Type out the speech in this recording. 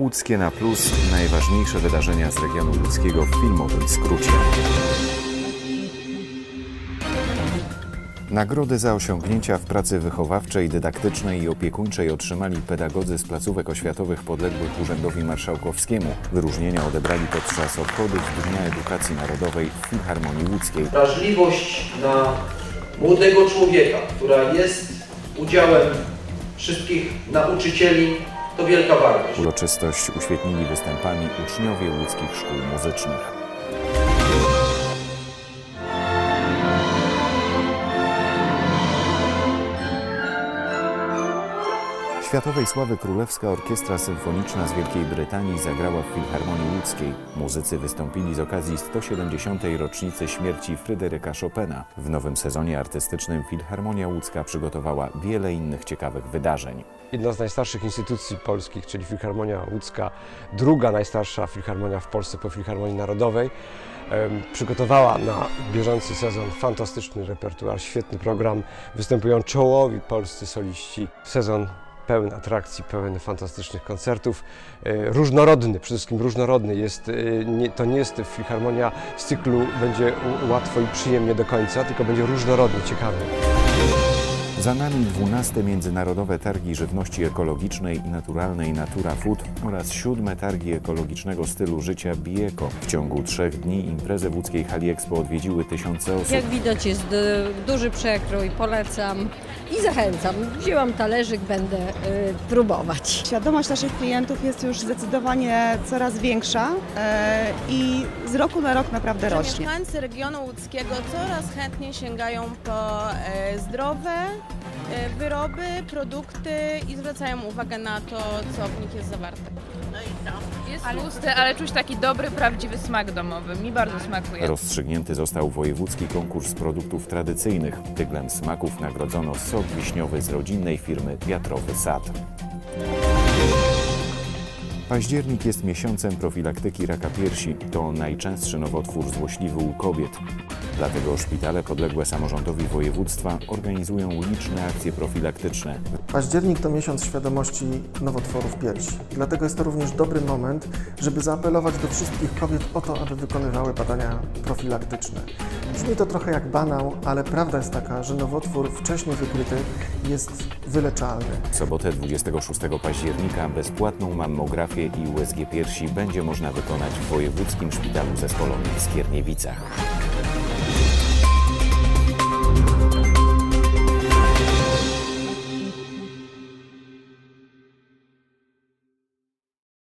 Łódzkie na plus najważniejsze wydarzenia z regionu łódzkiego w filmowym skrócie. Nagrody za osiągnięcia w pracy wychowawczej, dydaktycznej i opiekuńczej otrzymali pedagodzy z placówek oświatowych podległych Urzędowi Marszałkowskiemu. Wyróżnienia odebrali podczas obchodów Dnia Edukacji Narodowej w Filharmonii Łódzkiej. wrażliwość na młodego człowieka, która jest udziałem wszystkich nauczycieli, to wielka wartość. Uroczystość uświetnili występami uczniowie łódzkich szkół muzycznych. Światowej sławy Królewska Orkiestra Symfoniczna z Wielkiej Brytanii zagrała w Filharmonii Łódzkiej. Muzycy wystąpili z okazji 170. rocznicy śmierci Fryderyka Chopina. W nowym sezonie artystycznym Filharmonia Łódzka przygotowała wiele innych ciekawych wydarzeń. Jedna z najstarszych instytucji polskich, czyli Filharmonia Łódzka, druga najstarsza filharmonia w Polsce po Filharmonii Narodowej, przygotowała na bieżący sezon fantastyczny repertuar, świetny program. Występują czołowi polscy soliści. Sezon pełen atrakcji, pełen fantastycznych koncertów, e, różnorodny, przede wszystkim różnorodny. Jest, e, to nie jest filharmonia z cyklu będzie łatwo i przyjemnie do końca, tylko będzie różnorodny, ciekawy. Za nami 12 Międzynarodowe Targi Żywności Ekologicznej i Naturalnej Natura Food oraz siódme Targi Ekologicznego Stylu Życia Bieko. W ciągu trzech dni imprezę w łódzkiej hali Expo odwiedziły tysiące osób. Jak widać jest du- duży przekrój, polecam i zachęcam. Wzięłam talerzyk, będę y, próbować. Świadomość naszych klientów jest już zdecydowanie coraz większa e, i z roku na rok naprawdę rośnie. mieszkańcy regionu łódzkiego coraz chętniej sięgają po e, zdrowe e, wyroby, produkty i zwracają uwagę na to, co w nich jest zawarte. Jest tłusty, ale czuć taki dobry, prawdziwy smak domowy. Mi bardzo smakuje. Rozstrzygnięty został wojewódzki konkurs produktów tradycyjnych. Tyglem smaków nagrodzono sok wiśniowy z rodzinnej firmy Wiatrowy Sad. Październik jest miesiącem profilaktyki raka piersi. To najczęstszy nowotwór złośliwy u kobiet. Dlatego szpitale podległe samorządowi województwa organizują liczne akcje profilaktyczne. Październik to miesiąc świadomości nowotworów piersi. Dlatego jest to również dobry moment, żeby zaapelować do wszystkich kobiet o to, aby wykonywały badania profilaktyczne. Brzmi to trochę jak banał, ale prawda jest taka, że nowotwór wcześnie wykryty jest wyleczalny. W sobotę 26 października bezpłatną mammografię i USG piersi będzie można wykonać w Wojewódzkim Szpitalu Zespolonym w Skierniewicach.